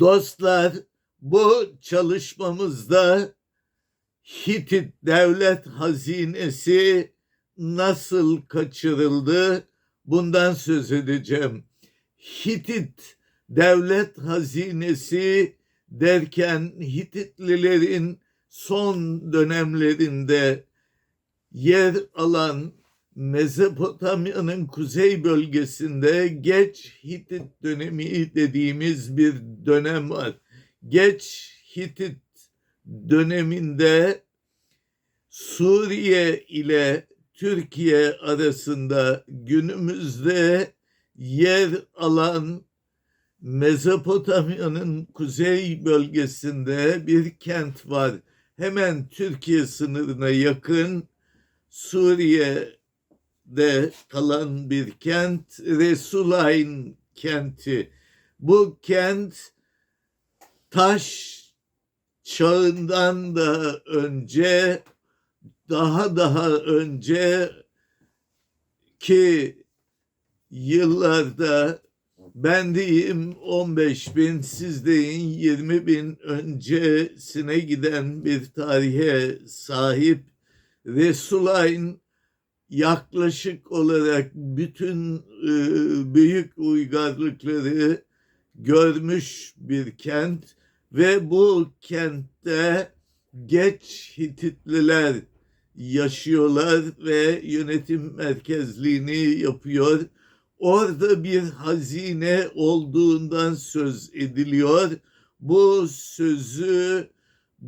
Dostlar bu çalışmamızda Hitit devlet hazinesi nasıl kaçırıldı bundan söz edeceğim. Hitit devlet hazinesi derken Hititlilerin son dönemlerinde yer alan Mezopotamya'nın kuzey bölgesinde geç Hitit dönemi dediğimiz bir dönem var. Geç Hitit döneminde Suriye ile Türkiye arasında günümüzde yer alan Mezopotamya'nın kuzey bölgesinde bir kent var. Hemen Türkiye sınırına yakın Suriye'de kalan bir kent Resulayn kenti. Bu kent taş çağından da önce daha daha önce ki yıllarda ben diyeyim 15 bin siz deyin 20 bin öncesine giden bir tarihe sahip Resulayn yaklaşık olarak bütün e, büyük uygarlıkları görmüş bir kent ve bu kentte geç Hititliler yaşıyorlar ve yönetim merkezliğini yapıyor. Orada bir hazine olduğundan söz ediliyor. Bu sözü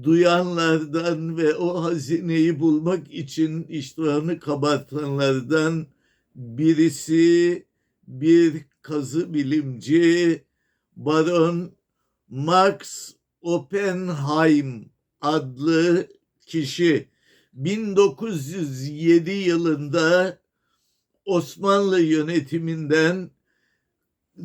duyanlardan ve o hazineyi bulmak için iştahını kabartanlardan birisi bir kazı bilimci Baron Max Oppenheim adlı kişi. 1907 yılında Osmanlı yönetiminden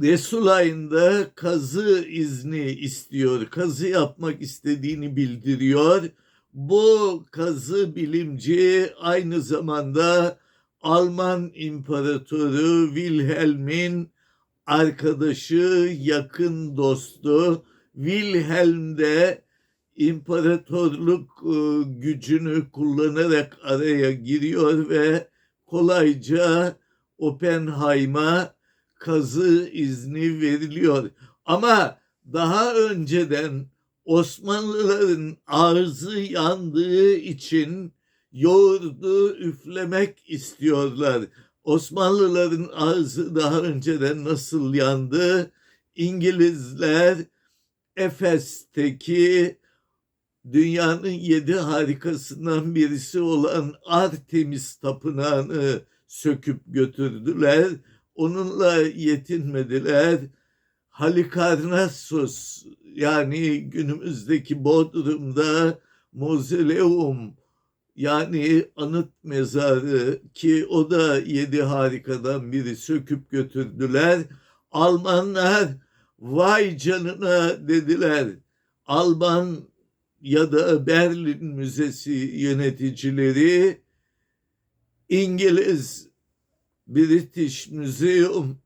Resulayn'da kazı izni istiyor. Kazı yapmak istediğini bildiriyor. Bu kazı bilimci aynı zamanda Alman İmparatoru Wilhelm'in arkadaşı, yakın dostu. Wilhelm de imparatorluk e, gücünü kullanarak araya giriyor ve kolayca Oppenheim'a kazı izni veriliyor. Ama daha önceden Osmanlıların ağzı yandığı için yoğurdu üflemek istiyorlar. Osmanlıların ağzı daha önceden nasıl yandı? İngilizler Efes'teki dünyanın yedi harikasından birisi olan Artemis Tapınağı'nı söküp götürdüler. Onunla yetinmediler. Halikarnassos yani günümüzdeki Bodrum'da Mozoleum yani anıt mezarı ki o da yedi harikadan biri söküp götürdüler. Almanlar vay canına dediler. Alman ya da Berlin Müzesi yöneticileri İngiliz British Museum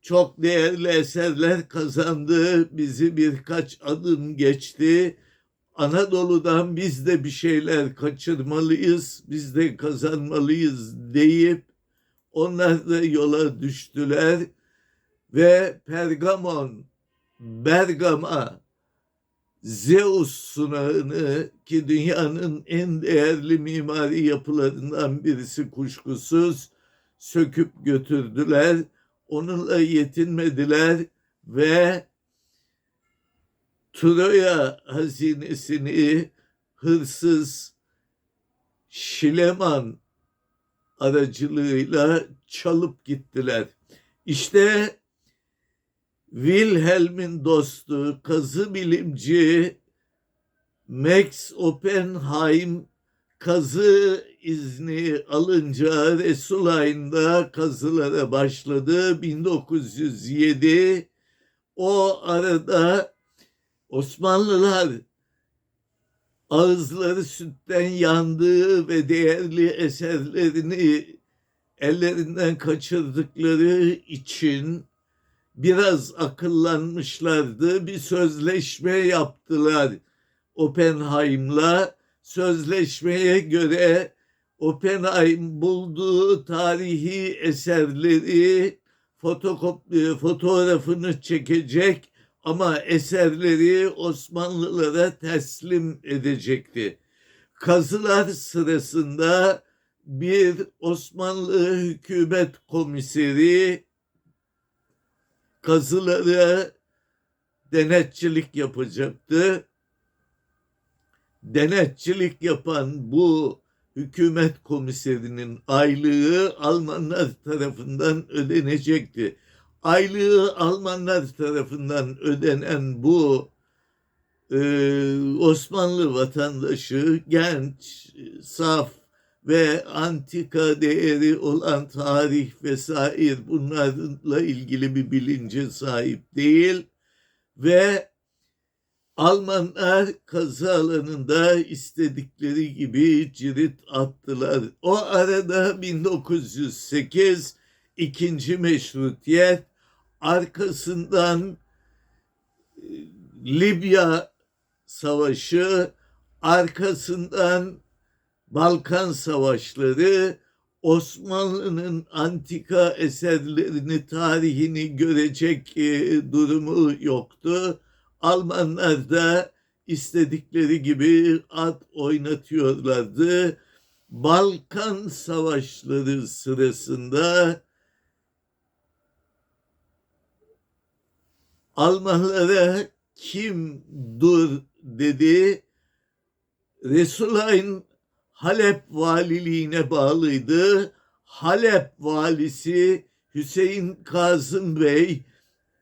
çok değerli eserler kazandı. Bizi birkaç adım geçti. Anadolu'dan biz de bir şeyler kaçırmalıyız, biz de kazanmalıyız deyip onlar da yola düştüler ve Pergamon, Bergama, Zeus sunağını ki dünyanın en değerli mimari yapılarından birisi kuşkusuz söküp götürdüler. Onunla yetinmediler ve Troya hazinesini hırsız Şileman aracılığıyla çalıp gittiler. İşte Wilhelm'in dostu, kazı bilimci Max Oppenheim kazı izni alınca Resulayn'da kazılara başladı 1907. O arada Osmanlılar ağızları sütten yandığı ve değerli eserlerini ellerinden kaçırdıkları için biraz akıllanmışlardı. Bir sözleşme yaptılar Oppenheim'la. Sözleşmeye göre Oppenheim bulduğu tarihi eserleri fotokop fotoğrafını çekecek ama eserleri Osmanlılara teslim edecekti. Kazılar sırasında bir Osmanlı hükümet komiseri kazılara denetçilik yapacaktı. Denetçilik yapan bu hükümet komiserinin aylığı Almanlar tarafından ödenecekti. Aylığı Almanlar tarafından ödenen bu e, Osmanlı vatandaşı genç, saf ve antika değeri olan tarih vesaire bunlarla ilgili bir bilince sahip değil ve Almanlar kazı alanında istedikleri gibi cirit attılar. O arada 1908 ikinci meşrutiyet arkasından e, Libya Savaşı arkasından Balkan Savaşları Osmanlı'nın antika eserlerini, tarihini görecek e, durumu yoktu. Almanlar da istedikleri gibi at oynatıyorlardı. Balkan Savaşları sırasında Almanlara kim dur dedi. Resulayn Halep valiliğine bağlıydı. Halep valisi Hüseyin Kazım Bey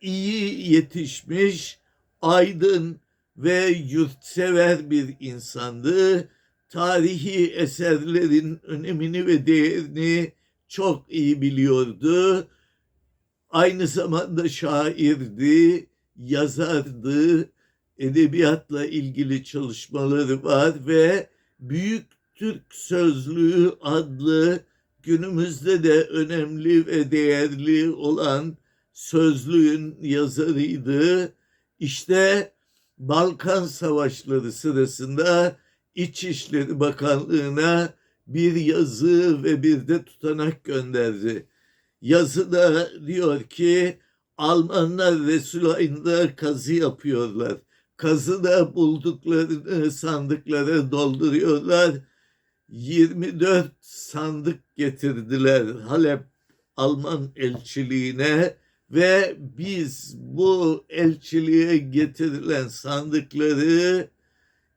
iyi yetişmiş, aydın ve yurtsever bir insandı. Tarihi eserlerin önemini ve değerini çok iyi biliyordu. Aynı zamanda şairdi, yazardı, edebiyatla ilgili çalışmaları var ve Büyük Türk Sözlüğü adlı günümüzde de önemli ve değerli olan sözlüğün yazarıydı. İşte Balkan Savaşları sırasında İçişleri Bakanlığı'na bir yazı ve bir de tutanak gönderdi. Yazıda diyor ki Almanlar Resulayn'da kazı yapıyorlar. Kazıda bulduklarını sandıklara dolduruyorlar. 24 sandık getirdiler Halep Alman elçiliğine ve biz bu elçiliğe getirilen sandıkları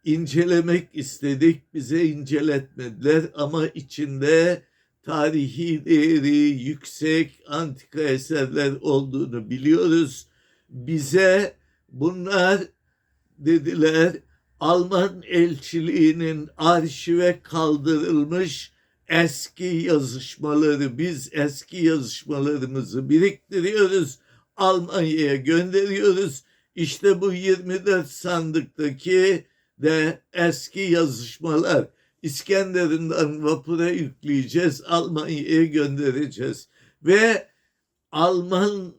incelemek istedik. Bize inceletmediler ama içinde tarihi değeri yüksek antika eserler olduğunu biliyoruz. Bize bunlar dediler Alman elçiliğinin arşive kaldırılmış eski yazışmaları biz eski yazışmalarımızı biriktiriyoruz. Almanya'ya gönderiyoruz. İşte bu 24 sandıktaki de eski yazışmalar İskenderun'dan vapura yükleyeceğiz, Almanya'ya göndereceğiz. Ve Alman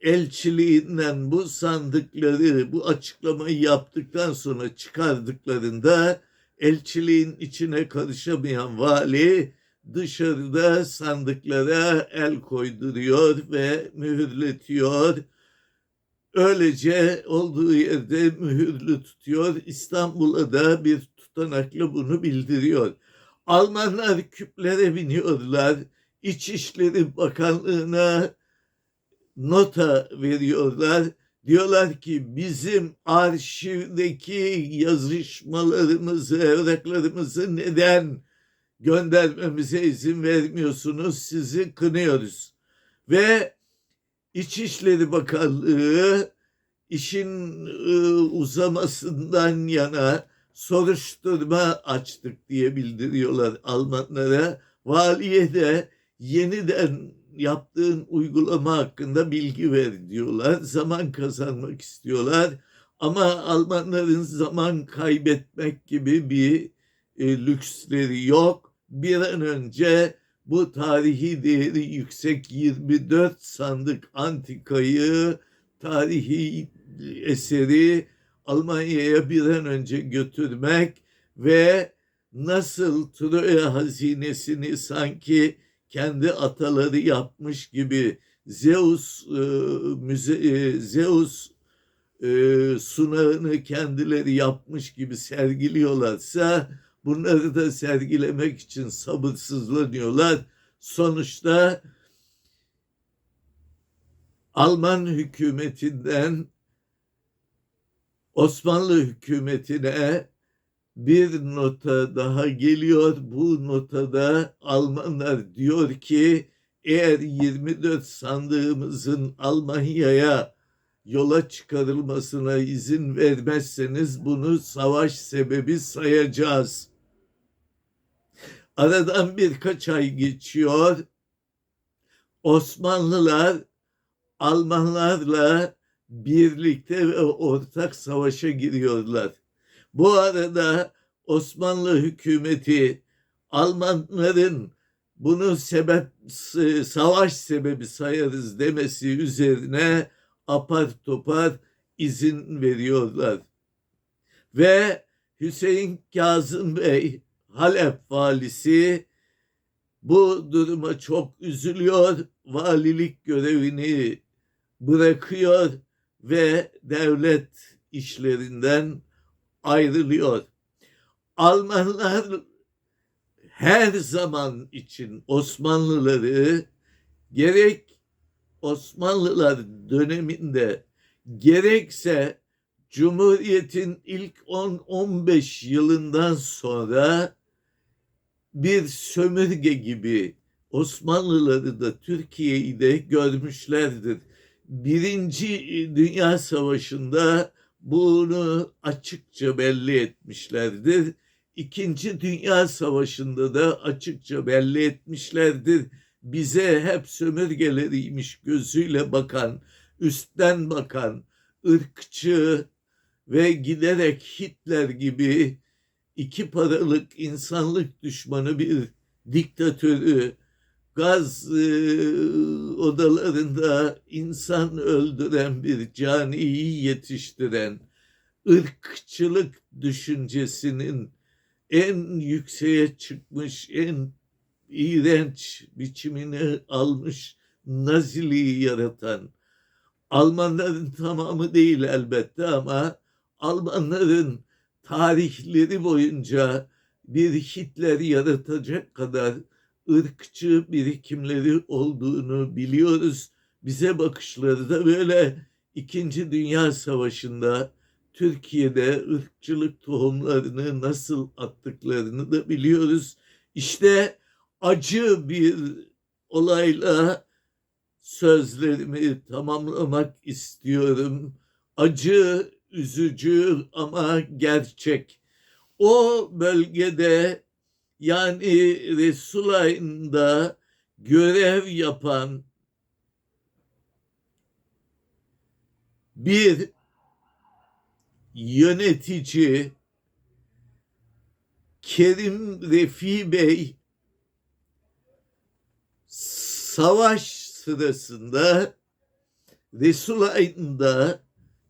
elçiliğinden bu sandıkları, bu açıklamayı yaptıktan sonra çıkardıklarında elçiliğin içine karışamayan vali dışarıda sandıklara el koyduruyor ve mühürletiyor. Öylece olduğu yerde mühürlü tutuyor. İstanbul'a da bir tutanakla bunu bildiriyor. Almanlar küplere biniyorlar. İçişleri Bakanlığı'na nota veriyorlar. Diyorlar ki bizim arşivdeki yazışmalarımızı, evraklarımızı neden göndermemize izin vermiyorsunuz? Sizi kınıyoruz. Ve İçişleri Bakanlığı işin ıı, uzamasından yana soruşturma açtık diye bildiriyorlar Almanlara. Valiye de yeniden yaptığın uygulama hakkında bilgi ver diyorlar. Zaman kazanmak istiyorlar. Ama Almanların zaman kaybetmek gibi bir e, lüksleri yok. Bir an önce bu tarihi değeri yüksek 24 sandık antikayı, tarihi eseri Almanya'ya bir an önce götürmek ve nasıl Troya hazinesini sanki kendi ataları yapmış gibi Zeus e, müze, e, Zeus e, sunağını kendileri yapmış gibi sergiliyorlarsa bunları da sergilemek için sabırsızlanıyorlar. Sonuçta Alman hükümetinden Osmanlı hükümetine bir nota daha geliyor. Bu notada Almanlar diyor ki eğer 24 sandığımızın Almanya'ya yola çıkarılmasına izin vermezseniz bunu savaş sebebi sayacağız. Aradan birkaç ay geçiyor. Osmanlılar Almanlarla birlikte ve ortak savaşa giriyorlar. Bu arada Osmanlı hükümeti Almanların bunu sebep savaş sebebi sayarız demesi üzerine apar topar izin veriyorlar. Ve Hüseyin Kazım Bey Halep valisi bu duruma çok üzülüyor. Valilik görevini bırakıyor ve devlet işlerinden ayrılıyor. Almanlar her zaman için Osmanlıları gerek Osmanlılar döneminde gerekse Cumhuriyet'in ilk 10-15 yılından sonra bir sömürge gibi Osmanlıları da Türkiye'yi de görmüşlerdir. Birinci Dünya Savaşı'nda bunu açıkça belli etmişlerdir. İkinci Dünya Savaşı'nda da açıkça belli etmişlerdir. Bize hep sömürgeleriymiş gözüyle bakan, üstten bakan, ırkçı ve giderek Hitler gibi iki paralık insanlık düşmanı bir diktatörü gaz e, odalarında insan öldüren bir caniyi yetiştiren ırkçılık düşüncesinin en yükseğe çıkmış, en iğrenç biçimini almış Naziliği yaratan. Almanların tamamı değil elbette ama Almanların tarihleri boyunca bir Hitler yaratacak kadar ırkçı birikimleri olduğunu biliyoruz. Bize bakışları da böyle İkinci Dünya Savaşı'nda Türkiye'de ırkçılık tohumlarını nasıl attıklarını da biliyoruz. İşte acı bir olayla sözlerimi tamamlamak istiyorum. Acı, üzücü ama gerçek. O bölgede yani Resulayn'da görev yapan bir yönetici Kerim Refi Bey savaş sırasında Resulayn'da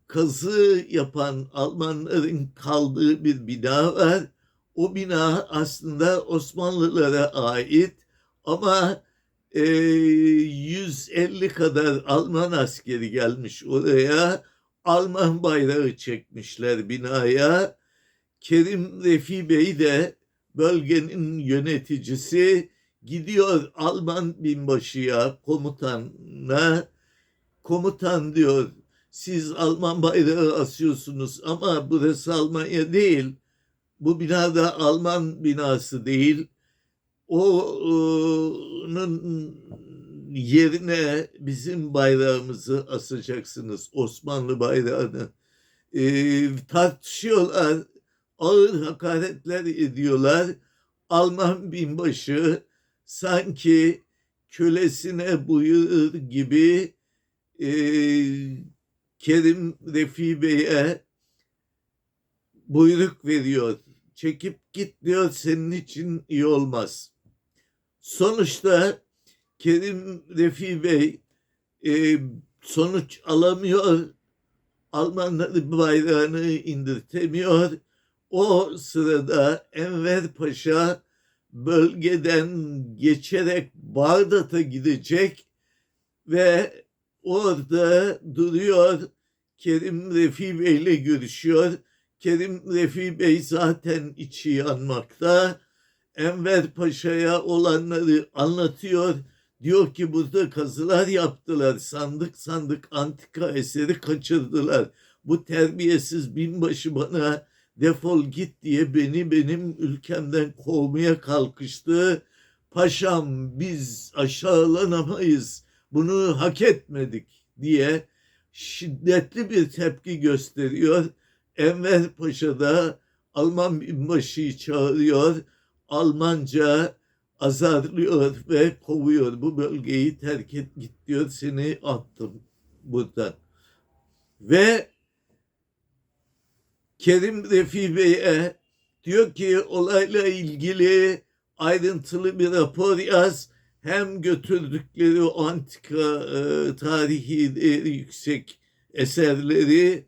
kazı yapan Almanların kaldığı bir bina var. O bina aslında Osmanlılara ait ama e, 150 kadar Alman askeri gelmiş oraya. Alman bayrağı çekmişler binaya. Kerim Refi Bey de bölgenin yöneticisi gidiyor Alman binbaşıya, komutana, komutan diyor siz Alman bayrağı asıyorsunuz ama burası Almanya değil. Bu binada Alman binası değil. Onun yerine bizim bayrağımızı asacaksınız. Osmanlı bayrağını. E, tartışıyorlar. Ağır hakaretler ediyorlar. Alman binbaşı sanki kölesine buyurur gibi e, Kerim Refi Bey'e buyruk veriyor. Çekip git diyor senin için iyi olmaz. Sonuçta Kerim Refi Bey e, sonuç alamıyor. Almanların bayrağını indirtemiyor. O sırada Enver Paşa bölgeden geçerek Bağdat'a gidecek ve orada duruyor. Kerim Refi Bey ile görüşüyor. Kerim Refi Bey zaten içi yanmakta. Enver Paşa'ya olanları anlatıyor. Diyor ki burada kazılar yaptılar. Sandık sandık antika eseri kaçırdılar. Bu terbiyesiz binbaşı bana defol git diye beni benim ülkemden kovmaya kalkıştı. Paşam biz aşağılanamayız. Bunu hak etmedik diye şiddetli bir tepki gösteriyor. Enver Paşa da Alman binbaşıyı çağırıyor. Almanca azarlıyor ve kovuyor. Bu bölgeyi terk et git diyor. Seni attım buradan. Ve Kerim Refi Bey'e diyor ki olayla ilgili ayrıntılı bir rapor yaz. Hem götürdükleri o antika e, tarihi değeri yüksek eserleri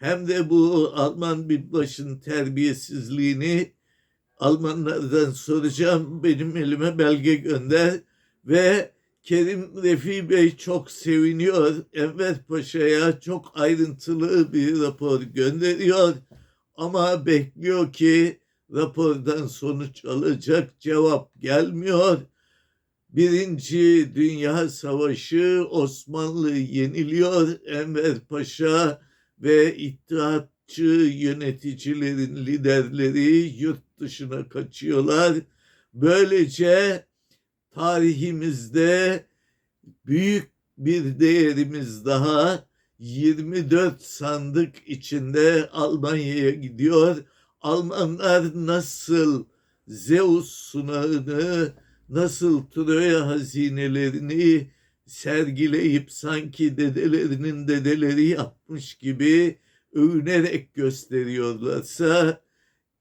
hem de bu Alman binbaşının terbiyesizliğini Almanlardan soracağım. Benim elime belge gönder ve Kerim Refi Bey çok seviniyor. Enver Paşa'ya çok ayrıntılı bir rapor gönderiyor. Ama bekliyor ki rapordan sonuç alacak cevap gelmiyor. Birinci Dünya Savaşı Osmanlı yeniliyor. Enver Paşa ve İttihatçı yöneticilerin liderleri yurt dışına kaçıyorlar. Böylece tarihimizde büyük bir değerimiz daha 24 sandık içinde Almanya'ya gidiyor. Almanlar nasıl Zeus sunağını, nasıl Troya hazinelerini sergileyip sanki dedelerinin dedeleri yapmış gibi övünerek gösteriyorlarsa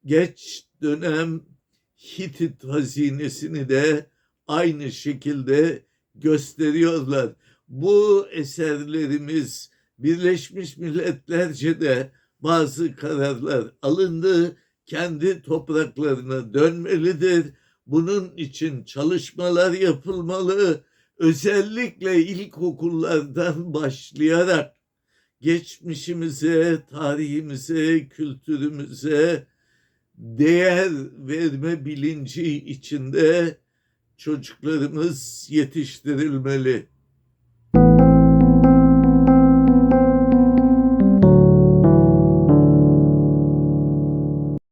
geç dönem Hitit hazinesini de aynı şekilde gösteriyorlar. Bu eserlerimiz Birleşmiş Milletlerce de bazı kararlar alındı. Kendi topraklarına dönmelidir. Bunun için çalışmalar yapılmalı. Özellikle ilkokullardan başlayarak geçmişimize, tarihimize, kültürümüze değer verme bilinci içinde çocuklarımız yetiştirilmeli.